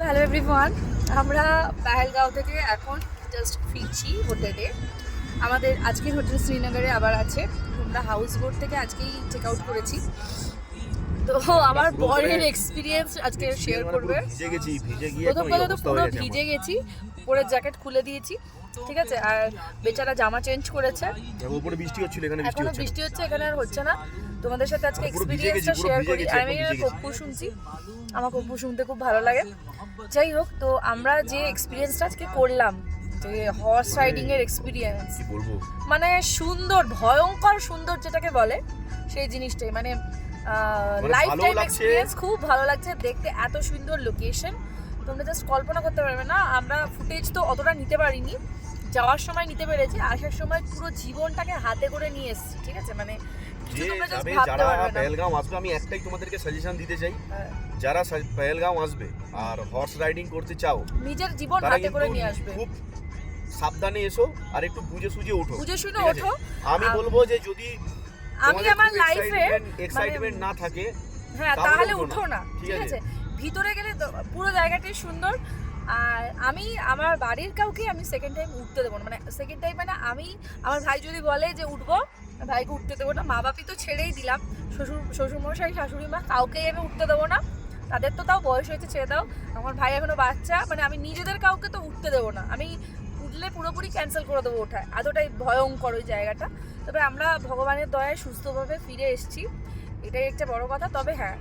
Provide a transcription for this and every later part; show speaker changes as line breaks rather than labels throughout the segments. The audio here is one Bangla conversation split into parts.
হ্যালো এভরিওয়ান আমরা পাহেলগাঁও থেকে এখন জাস্ট ফিরছি হোটেলে। আমাদের আজকের হোটেল শ্রীনগরে আবার আছে। আমরা হাউস বোট থেকে আজকেই চেক আউট করেছি। তো আমার বরের এক্সপিরিয়েন্স আজকে শেয়ার করবে।
ভিজে গিয়ে
প্রথম কথা তো পুরো ভিজে গেছি উপরের জ্যাকেট খুলে দিয়েছি। ঠিক আছে আর বেচারা জামা চেঞ্জ করেছে।
উপরে বৃষ্টি হচ্ছিল এখানে বৃষ্টি হচ্ছে
বৃষ্টি হচ্ছে এখানে আর হচ্ছে না। তোমাদের সাথে আজকে এক্সপিরিয়েন্সটা শেয়ার করি। আমি কপ্পু শুনছি। আমার কপ্পু শুনতে খুব ভালো লাগে। যাই হোক তো আমরা যে এক্সপিরিয়েন্সটা আজকে করলাম যে হর্স রাইডিং এর এক্সপিরিয়েন্স মানে সুন্দর ভয়ঙ্কর সুন্দর যেটাকে বলে সেই জিনিসটাই। মানে
মানে
লাইফ টাইম এক্সপিরিয়েন্স খুব ভালো লাগছে। দেখতে এত সুন্দর লোকেশন তোমরা জাস্ট কল্পনা করতে পারবে না আমরা ফুটেজ তো অতটা নিতে পারিনি। যাওয়ার সময় নিতে পেরেছি আসার সময় পুরো জীবনটাকে হাতে করে নিয়ে এসেছি ঠিক আছে মানে
যে যাবে যারা পেহেলগাঁও আসবে আমি একটাই তোমাদেরকে সাজেশন দিতে চাই
হ্যাঁ।
যারা পেহেলগাঁও আসবে আর হর্স রাইডিং করতে চাও
নিজের জীবন হাতে করে নিয়ে আসবে
খুব সাবধানে এসো আর একটু বুঝে সুঝে ওঠো
বুঝে শুনে ওঠো
আমি বলব যে যদি
আমি আমার লাইফে
এক্সাইটমেন্ট না থাকে
হ্যাঁ
তাহলে উঠো
না।
ঠিক? আছে
ভিতরে গেলে পুরো জায়গাটাই সুন্দর আর আমি, আমার বাড়ির কাউকে আমি সেকেন্ড টাইম উঠতে দেবো না। মানে সেকেন্ড টাইম মানে আমি, আমার ভাই যদি বলে যে উঠবো, ভাইকে উঠতে দেবো না। মা বাপি তো ছেড়েই দিলাম। শ্বশুর, শ্বশুরমশাই, শাশুড়ি মা কাউকেই আমি উঠতে দেবো না। তাদের তো তাও বয়স হয়েছে, ছেড়ে দাও। আমার ভাই এখনও বাচ্চা মানে আমি নিজেদের কাউকে তো উঠতে দেবো না। আমি উঠলে পুরোপুরি ক্যান্সেল করে দেবো ওঠায়। এতটাই ভয়ঙ্কর ওই জায়গাটা। তবে আমরা ভগবানের দয়ায় সুস্থভাবে ফিরে এসেছি। এটাই একটা বড় কথা। তবে হ্যাঁ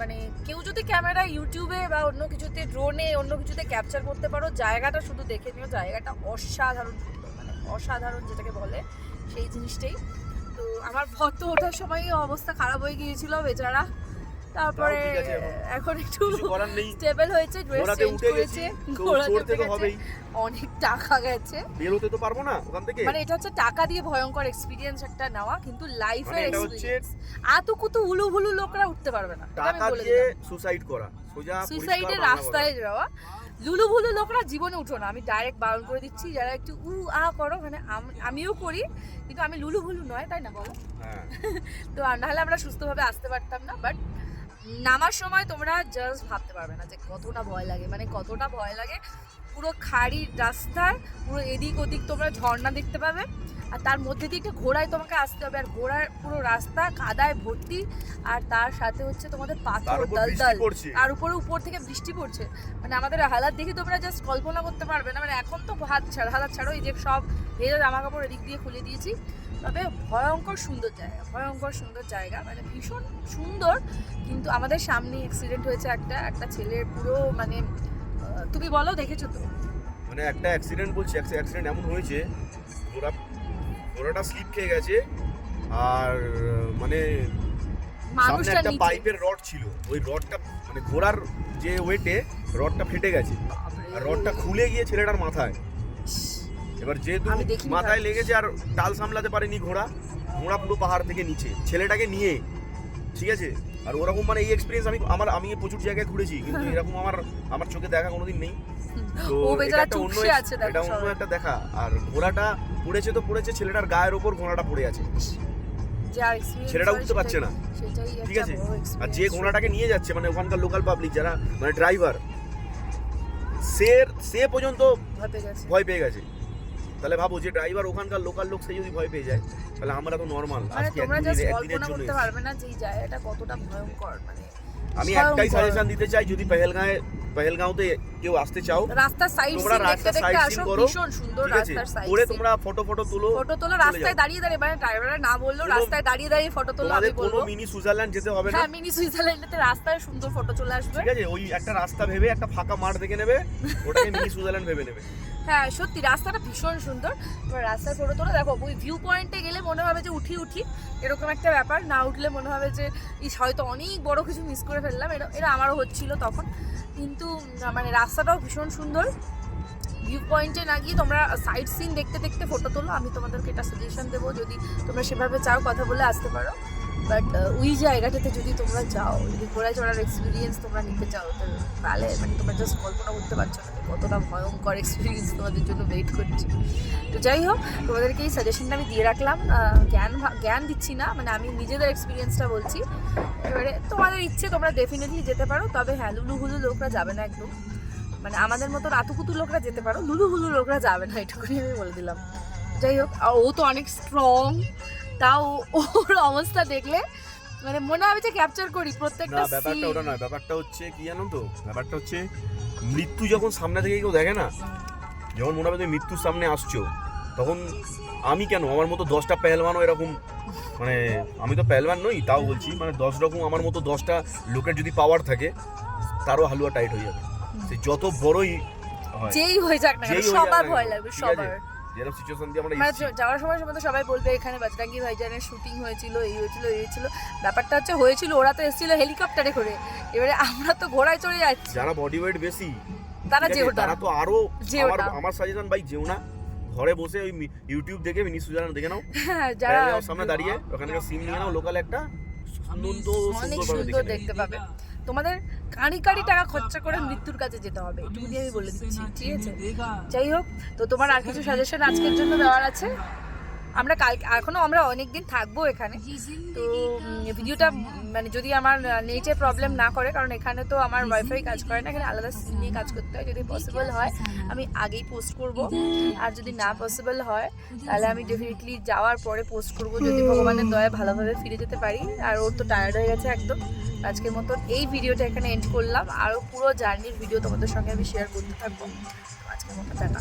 মানে কেউ যদি ক্যামেরা ইউটিউবে বা অন্য কিছুতে ড্রোনে অন্য কিছুতে ক্যাপচার করতে পারো, জায়গাটা শুধু দেখে নিও, জায়গাটা অসাধারণ সুন্দর মানে অসাধারণ যেটাকে বলে সেই জিনিসটাই। তো আমার ফটো ওঠার সময় অবস্থা খারাপ হয়ে গিয়েছিল বেচারা। তারপরে
এখন।
একটু স্টেবল হয়েছে ড্রেস চেঞ্জ করেছে ঘোড়াতে
তো হবেই।
অনেক টাকা গেছে।
বেরোতে তো পারব না ওখান থেকে।
মানে এটা হচ্ছে টাকা দিয়ে ভয়ঙ্কর এক্সপিরিয়েন্স একটা নেওয়া কিন্তু লাইফের এক্সপিরিয়েন্স এত কুতু উলু ভুলু লোকরা উঠতে পারবে না।
টাকা দিয়ে সুসাইড করা সোজা বাংলা
রাস্তায় যাওয়া। লুলু ভুলু লোকরা জীবনে উঠো না। আমি ডাইরেক্ট বারণ করে দিচ্ছি যারা একটু উ আ করো মানে আমিও করি কিন্তু আমি লুলু ভুলু নয় তাই না বলো
হ্যাঁ।
তো আর নাহলে আমরা সুস্থভাবে আসতে পারতাম না বাট নামার সময় তোমরা জাস্ট ভাবতে পারবে না যে কতটা ভয় লাগে। মানে কতটা ভয় লাগে পুরো খাড়ি রাস্তার পুরো এদিক ওদিক তোমরা ঝর্ণা দেখতে পাবে। আর তার মধ্যে দিয়ে একটা ঘোড়ায় তোমাকে আসতে হবে। আর ঘোড়ার পুরো রাস্তা কাদায় ভর্তি। আর তার সাথে হচ্ছে তোমাদের পাথর
উপর
দাল
বৃষ্টি
দাল
পড়ছে।
আর উপরে উপর থেকে বৃষ্টি পড়ছে। মানে আমাদের হালাত দেখে তোমরা জাস্ট কল্পনা করতে পারবে না। মানে এখন তো হাত ছাড় হালাত ছাড়ো। এই যে সব ভেজা জামা কাপড় এদিক দিয়ে খুলে দিয়েছি। তবে ভয়ঙ্কর সুন্দর জায়গা ভয়ঙ্কর সুন্দর জায়গা। মানে ভীষণ সুন্দর কিন্তু আমাদের সামনে অ্যাক্সিডেন্ট হয়েছে একটা একটা ছেলের পুরো মানে তুমি বলো দেখেছ তো?
মানে একটা অ্যাক্সিডেন্ট বলছি অ্যাক্সিডেন্ট এমন হয়েছে ঘোড়া ঘোড়াটা স্লিপ খেয়ে গেছে আর মানে সামনে একটা পাইপের রড ছিল। ওই রডটা মানে ঘোড়ার যে ওয়েটে রডটা ফেটে গেছে। আর রডটা খুলে গিয়ে ছেলেটার মাথায়। এবার যেহেতু মাথায় লেগেছে আর টাল সামলাতে পারেনি ঘোড়া ঘোড়া পুরো পাহাড় থেকে নিচে ছেলেটাকে নিয়ে ঠিক আছে? আর ওরকম মানে এই এক্সপিরিয়েন্স আমি আমার আমি প্রচুর জায়গায় ঘুরেছি কিন্তু এরকম আমার আমার চোখে দেখা কোনোদিন নেই। তো এটা একটা অন্য এটা অন্য একটা দেখা। আর ঘোড়াটা পড়েছে তো পড়েছে ছেলেটার গায়ের ওপর ঘোড়াটা পড়ে আছে। ছেলেটা
হয়
উঠতে পারছে না। ঠিক আছে? আর যে ঘোড়াটাকে নিয়ে যাচ্ছে মানে ওখানকার লোকাল পাবলিক যারা মানে ড্রাইভার সে সে পর্যন্ত
ভয় পেয়ে গেছে।
তাহলে ভাবো যে ড্রাইভার ওখানকার লোকাল লোক সে যদি ভয় পেয়ে যায় তাহলে আমরা তো নর্মাল
মানে
আজকে একদিনের একদিনের জন্য
করতে পারবে না যে জায়গাটা কতটা ভয়ঙ্কর মানে
আমি একটাই সাজেশন দিতে চাই যদি পেহেলগাঁয়ে পেহেলগাঁওতে কেউ আসতে চাও
রাস্তার সাইড
তোমরা
সিন দেখতে
রাস্তার
দেখতে আসো
করো,
ভীষণ সুন্দর রাস্তার সাইড
করে তোমরা ফটো ফটো তুলো
ফটো তোলো রাস্তায় দাঁড়িয়ে দাঁড়িয়ে মানে ড্রাইভাররা না বললেও
কোনো-
রাস্তায় দাঁড়িয়ে দাঁড়িয়ে ফটো তোলো আমি
কোনো মিনি সুইজারল্যান্ড যেতে হবে না।
হ্যাঁ মিনি সুইজারল্যান্ডেতে রাস্তায় সুন্দর ফটো চলে আসবে।
ঠিক আছে? ওই একটা রাস্তা ভেবে একটা ফাঁকা মাঠ দেখে নেবে ওটাকে মিনি সুইজারল্যান্ড ভেবে নেবে।
হ্যাঁ সত্যি, রাস্তাটা ভীষণ সুন্দর। রাস্তায় ফটো তোলো। দেখো, ওই ভিউ পয়েন্টে গেলে মনে হবে যে উঠি উঠি। এরকম একটা ব্যাপার। না উঠলে মনে হবে যে, ইস, হয়তো অনেক বড় কিছু মিস করে ফেললাম। এটা এটা আমারও হচ্ছিল তখন। কিন্তু মানে রাস্তাটাও ভীষণ সুন্দর। ভিউ পয়েন্টে না গিয়ে তোমরা সাইড সিন দেখতে দেখতে ফটো তোলো। আমি তোমাদেরকে এটা সাজেশন দেবো। যদি তোমরা সেভাবে চাও, কথা বলে আসতে পারো। বাট ওই জায়গাটাতে যদি তোমরা যাও, যদি ঘোড়ায় চড়ার এক্সপিরিয়েন্স তোমরা নিতে চাও, তো তাহলে মানে তোমরা জাস্ট কল্পনা করতে পারছ না কতটা ভয়ঙ্কর এক্সপিরিয়েন্স তোমাদের জন্য ওয়েট করছে। তো যাই হোক, তোমাদেরকে এই সাজেশনটা আমি দিয়ে রাখলাম। জ্ঞান জ্ঞান দিচ্ছি না মানে আমি নিজেদের এক্সপিরিয়েন্সটা বলছি। এবারে তোমাদের ইচ্ছে, তোমরা ডেফিনেটলি যেতে পারো, তবে হ্যাঁ লুলু হুলু লোকরা যাবে না একদম। মানে আমাদের মতো রাতুকুতু লোকরা যেতে পারো, লুলু হুলু লোকরা যাবে না, এটুকুনি আমি বলে দিলাম। যাই হোক ও তো অনেক স্ট্রং তাও ওর অবস্থা দেখলে মানে মনে হবে যে ক্যাপচার করি প্রত্যেকটা
না ব্যাপারটা ওটা নয় ব্যাপারটা হচ্ছে কি জানো তো? ব্যাপারটা হচ্ছে মৃত্যু যখন সামনে থেকে কেউ দেখে না যখন মনে হবে তুমি মৃত্যুর সামনে আসছো তখন আমি কেন? আমার মতো দশটা পেহলওয়ানও এরকম মানে আমি তো পেহলওয়ান নই তাও বলছি মানে দশ রকম আমার মতো দশটা লোকের যদি পাওয়ার থাকে তারও হালুয়া টাইট হয়ে যাবে। সে যত বড়ই
যেই হয়ে যাক না সবার ভয় লাগবে সবার।
যেরকম সিচুয়েশন দিয়ে আমরা
মানে যাওয়ার সময় সময় তো সবাই বলবে এখানে বাজরাঙ্গি ভাইজানের শুটিং হয়েছিল এই হয়েছিল এই হয়েছিল। ব্যাপারটা হচ্ছে হয়েছিল ওরা তো এসেছিল হেলিকপ্টারে করে। এবারে আমরা তো ঘোড়ায় চড়ে যাচ্ছি।
যারা বডি ওয়েট বেশি
তারা
ঠিক আছে?
যে ওটা
তারা তো আরও
যেও
আমার সাজেশন ভাই যেও না। ঘরে বসে ওই ইউটিউব দেখে মিনি সুজানা দেখে নাও।
যারা
সামনে দাঁড়িয়ে ওখানকার সিম নিয়ে নাও লোকাল একটা সুন্দর
সুন্দর দেখতে পাবে। তোমাদের কাঁড়ি কানি টাকা খরচা করে মৃত্যুর কাছে যেতে হবে। এটুকুনি আমি বলে দিচ্ছি ঠিক আছে যাই হোক তো তোমার আর কিছু সাজেশন আজকের জন্য দেওয়ার আছে? আমরা কাল এখনও আমরা অনেক দিন থাকব এখানে। তো ভিডিওটা মানে যদি আমার নেটে প্রবলেম না করে, কারণ এখানে তো আমার ওয়াইফাই কাজ করে না, এখানে আলাদা সিম নিয়ে কাজ করতে হয়, যদি পসিবল হয়, আমি আগেই পোস্ট করব। আর যদি না পসিবল হয়, তাহলে আমি ডেফিনেটলি যাওয়ার পরে পোস্ট করব, যদি ভগবানের দয়া ভালোভাবে ফিরে যেতে পারি। আর ওর তো টায়ার্ড হয়ে গেছে একদম। আজকের মতন এই ভিডিওটা এখানে এন্ড করলাম। আরও পুরো জার্নির ভিডিও তোমাদের সঙ্গে আমি শেয়ার করতে থাকব। আজকের মতো টাকা